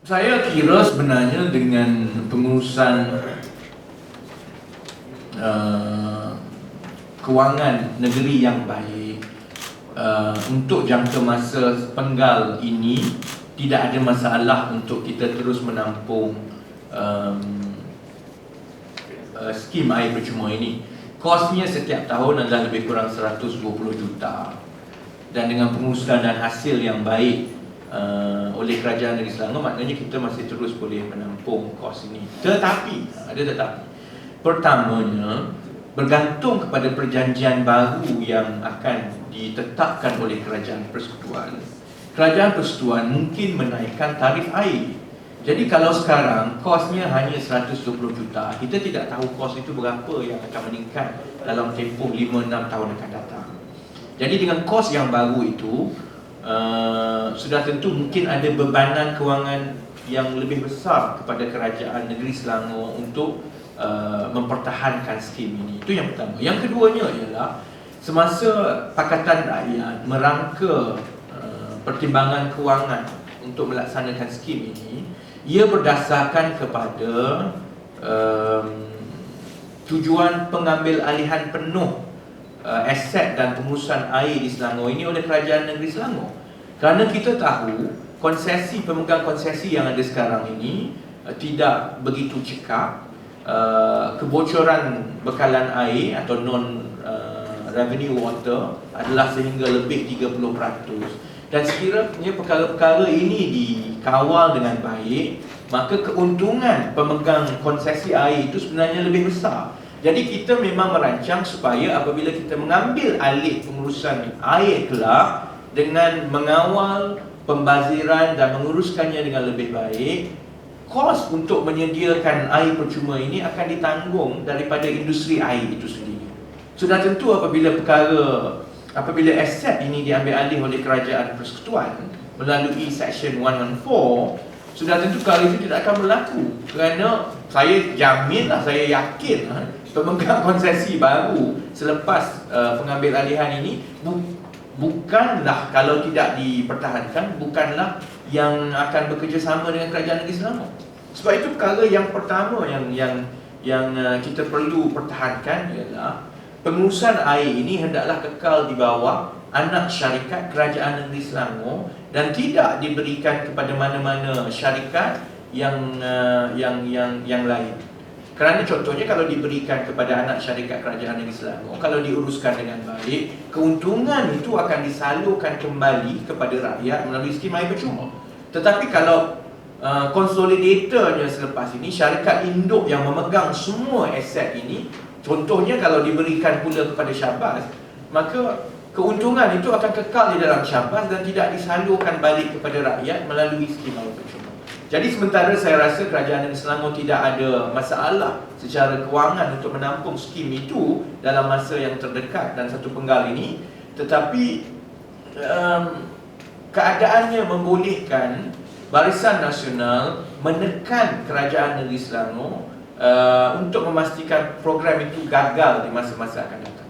Saya kira sebenarnya dengan pengurusan uh, kewangan negeri yang baik uh, untuk jangka masa penggal ini tidak ada masalah untuk kita terus menampung um, uh, skim air percuma ini. Kosnya setiap tahun adalah lebih kurang 120 juta. Dan dengan pengurusan dan hasil yang baik uh, oleh kerajaan negeri Selangor maknanya kita masih terus boleh menampung kos ini. Tetapi ada tetapi. Pertamanya bergantung kepada perjanjian baru yang akan ditetapkan oleh kerajaan persekutuan. Kerajaan persekutuan mungkin menaikkan tarif air. Jadi kalau sekarang kosnya hanya 120 juta, kita tidak tahu kos itu berapa yang akan meningkat dalam tempoh 5-6 tahun akan datang. Jadi dengan kos yang baru itu, uh, sudah tentu mungkin ada bebanan kewangan yang lebih besar kepada kerajaan negeri Selangor untuk uh, mempertahankan skim ini. Itu yang pertama. Yang keduanya ialah semasa Pakatan Rakyat merangka uh, pertimbangan kewangan untuk melaksanakan skim ini, ia berdasarkan kepada um, tujuan pengambil alihan penuh uh, aset dan pengurusan air di Selangor ini oleh kerajaan negeri Selangor. Kerana kita tahu konsesi pemegang konsesi yang ada sekarang ini uh, tidak begitu cekap uh, kebocoran bekalan air atau non uh, revenue water adalah sehingga lebih 30% dan sekiranya perkara-perkara ini dikawal dengan baik maka keuntungan pemegang konsesi air itu sebenarnya lebih besar jadi kita memang merancang supaya apabila kita mengambil alih pengurusan air kelak dengan mengawal pembaziran dan menguruskannya dengan lebih baik kos untuk menyediakan air percuma ini akan ditanggung daripada industri air itu sendiri. Sudah tentu apabila perkara apabila aset ini diambil alih oleh kerajaan persekutuan melalui section 114 sudah tentu kali itu tidak akan berlaku. Kerana saya jaminlah saya yakin pemegang konsesi baru selepas uh, pengambil alihan ini bu, bukanlah kalau tidak dipertahankan bukanlah yang akan bekerjasama dengan kerajaan negeri Selangor sebab itu perkara yang pertama yang yang yang uh, kita perlu pertahankan ialah pengurusan air ini hendaklah kekal di bawah anak syarikat kerajaan negeri Selangor dan tidak diberikan kepada mana-mana syarikat yang uh, yang yang yang lain. Kerana contohnya kalau diberikan kepada anak syarikat kerajaan negeri Selangor, kalau diuruskan dengan baik, keuntungan itu akan disalurkan kembali kepada rakyat melalui skim air percuma. Tetapi kalau uh, consolidatornya selepas ini, syarikat induk yang memegang semua aset ini Contohnya kalau diberikan pula kepada Syabas Maka keuntungan itu akan kekal di dalam Syabas Dan tidak disalurkan balik kepada rakyat melalui skim air percuma Jadi sementara saya rasa kerajaan negeri Selangor tidak ada masalah Secara kewangan untuk menampung skim itu Dalam masa yang terdekat dan satu penggal ini Tetapi um, keadaannya membolehkan Barisan Nasional menekan kerajaan negeri Selangor uh, untuk memastikan program itu gagal di masa-masa akan datang.